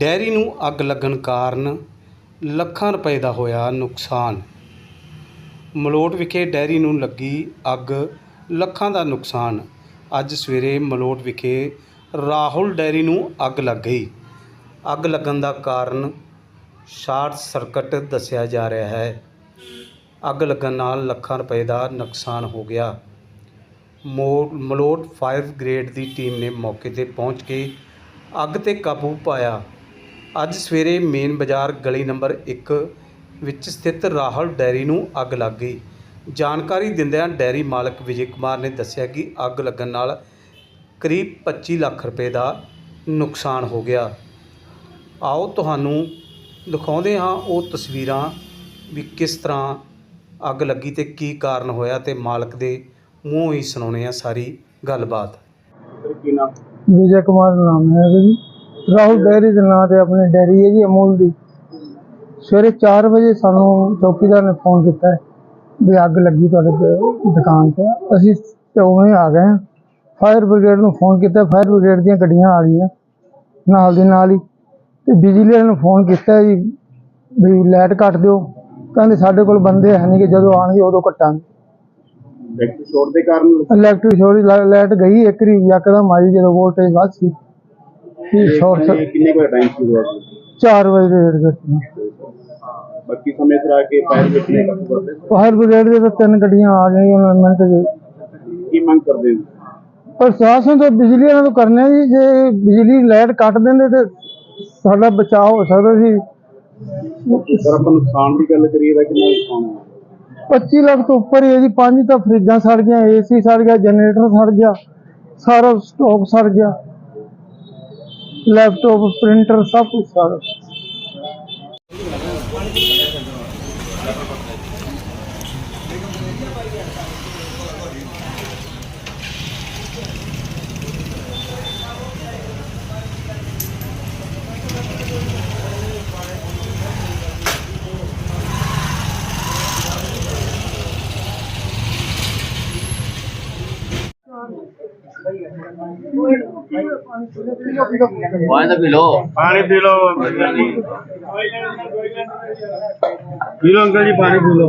Dairy ਨੂੰ ਅੱਗ ਲੱਗਣ ਕਾਰਨ ਲੱਖਾਂ ਰੁਪਏ ਦਾ ਹੋਇਆ ਨੁਕਸਾਨ। ਮਲੋਟ ਵਿਖੇ ਡੈਰੀ ਨੂੰ ਲੱਗੀ ਅੱਗ, ਲੱਖਾਂ ਦਾ ਨੁਕਸਾਨ। ਅੱਜ ਸਵੇਰੇ ਮਲੋਟ ਵਿਖੇ ਰਾਹੁਲ ਡੈਰੀ ਨੂੰ ਅੱਗ ਲੱਗ ਗਈ। ਅੱਗ ਲੱਗਣ ਦਾ ਕਾਰਨ ਸ਼ਾਰਟ ਸਰਕਟ ਦੱਸਿਆ ਜਾ ਰਿਹਾ ਹੈ। ਅੱਗ ਲੱਗਣ ਨਾਲ ਲੱਖਾਂ ਰੁਪਏ ਦਾ ਨੁਕਸਾਨ ਹੋ ਗਿਆ। ਮੋ, ਮਲੋਟ ਫਾਇਰ ਬ੍ਰਿਗੇਡ ਦੀ ਟੀਮ ਨੇ ਮੌਕੇ ਤੇ ਪਹੁੰਚ ਕੇ ਅੱਗ ਤੇ ਕਾਬੂ ਪਾਇਆ। ਅੱਜ ਸਵੇਰੇ ਮੇਨ ਬਾਜ਼ਾਰ ਗਲੀ ਨੰਬਰ 1 ਵਿੱਚ ਸਥਿਤ ਰਾਹੁਲ ਡੈਰੀ ਨੂੰ ਅੱਗ ਲੱਗ ਗਈ। ਜਾਣਕਾਰੀ ਦਿੰਦਿਆਂ ਡੈਰੀ ਮਾਲਕ ਵਿਜੇ ਕੁਮਾਰ ਨੇ ਦੱਸਿਆ ਕਿ ਅੱਗ ਲੱਗਣ ਨਾਲ ਕਰੀਬ 25 ਲੱਖ ਰੁਪਏ ਦਾ ਨੁਕਸਾਨ ਹੋ ਗਿਆ। ਆਓ ਤੁਹਾਨੂੰ ਦਿਖਾਉਂਦੇ ਹਾਂ ਉਹ ਤਸਵੀਰਾਂ ਵੀ ਕਿਸ ਤਰ੍ਹਾਂ ਅੱਗ ਲੱਗੀ ਤੇ ਕੀ ਕਾਰਨ ਹੋਇਆ ਤੇ ਮਾਲਕ ਦੇ ਮੂੰਹੋਂ ਹੀ ਸੁਣਾਉਣੇ ਆ ਸਾਰੀ ਗੱਲਬਾਤ। ਵਿਜੇ ਕੁਮਾਰ ਨਾਮ ਹੈ ਜੀ। ਰਾਹੁਲ ਡੈਰੀ ਦੇ ਨਾਂ ਤੇ ਆਪਣੀ ਡੈਰੀ ਹੈ ਜੀ ਅਮੂਲ ਦੀ। ਸਵੇਰੇ 4 ਵਜੇ ਸਾਨੂੰ ਚੌਕੀਦਾਰ ਨੇ ਫੋਨ ਕੀਤਾ ਵੀ ਅੱਗ ਲੱਗੀ ਤੁਹਾਡੇ ਦੁਕਾਨ ਤੇ। ਅਸੀਂ ਚੌਵੇਂ ਆ ਗਏ ਫਾਇਰ ਬ੍ਰਿਗੇਡ ਨੂੰ ਫੋਨ ਕੀਤਾ। ਫਾਇਰ ਬ੍ਰਿਗੇਡ ਦੀਆਂ ਗੱਡੀਆਂ ਆ ਗਈਆਂ ਨਾਲ ਦੀ ਨਾਲ ਹੀ। ਤੇ ਬਿਜਲੀ ਵਾਲਿਆਂ ਨੂੰ ਫੋਨ ਕੀਤਾ ਜੀ ਵੀ ਲਾਈਟ ਕੱਟ ਦਿਓ। ਕਹਿੰਦੇ ਸਾਡੇ ਕੋਲ ਬੰਦੇ ਹੈ ਨਹੀਂ ਕਿ ਜਦੋਂ ਆਣਗੇ ਉਦੋਂ ਕੱਟਾਂਗੇ। ਇਲੈਕਟ੍ਰਿਕ ਸ਼ੋਰਟ ਦੇ ਕਾਰਨ? ਇਲੈਕਟ੍ਰਿਕ ਸ਼ੋਰੀ ਲਾਈਟ ਗਈ ਇੱਕ ਰੀ ਯਕਦਮ ਆਈ ਜਦੋਂ ਵੋਲਟੇਜ ਵੱਧ ਸੀ। ਕੀ ਸ਼ਾਰਟ ਇਹ ਕਿੰਨੇ ਕੁ ਟਾਈਮ ਸ਼ੁਰੂ ਹੋਇਆ? ਸੀ? 4 ਵਜੇ ਦੇ ਏਡ ਕਰਦੇ ਬਾਕੀ ਸਮੇਂ ਸਿਰ ਆ ਕੇ ਫਾਇਰ ਬ੍ਰਿਗੇਡ ਨੇ ਕਾਬੂ ਕਰਦੇ? ਫਾਇਰ ਬ੍ਰਿਗੇਡ ਦੇ ਤਾਂ ਤਿੰਨ ਗੱਡੀਆਂ ਆ ਗਈਆਂ ਉਹਨਾਂ ਮਿੰਟ ਜੀ ਕੀ ਮੰਗ ਕਰਦੇ ਨੇ ਪ੍ਰਸ਼ਾਸਨ ਤੋਂ ਬਿਜਲੀ ਇਹਨਾਂ ਨੂੰ ਕਰਨਾ ਜੀ ਜੇ ਬਿਜਲੀ ਲਾਈਟ ਕੱਟ ਦਿੰਦੇ ਤੇ ਸਾਡਾ ਬਚਾਅ ਹੋ ਸਕਦਾ ਸੀ ਸਰ ਆਪਾਂ ਨੁਕਸਾਨ ਦੀ ਗੱਲ ਕਰੀਏ ਤਾਂ ਕਿੰਨਾ ਨੁਕਸਾਨ ਹੋਇਆ? 25 ਲੱਖ ਤੋਂ ਉੱਪਰ ਹੀ ਹੈ ਜੀ ਪੰਜ ਤਾਂ ਫਰਿੱਜਾਂ ਸੜ ਗਈਆਂ ਏਸੀ ਸੜ ਗਿਆ ਜਨਰੇਟਰ ਸੜ ਗਿਆ ਸਾਰਾ ਸਟਾਕ ਸੜ ਗਿਆ। ਲੈਪਟਾਪ ਪ੍ਰਿੰਟਰ ਸਭ ਕੁਝ ਸੜ ਗਿਆ ਪਾਣੀ ਪੀ ਲਓ ਪਾਣੀ ਪੀ ਲਓ ਪੀ ਲਓ ਅੰਕਲ ਜੀ ਪਾਣੀ ਪੀ ਲਓ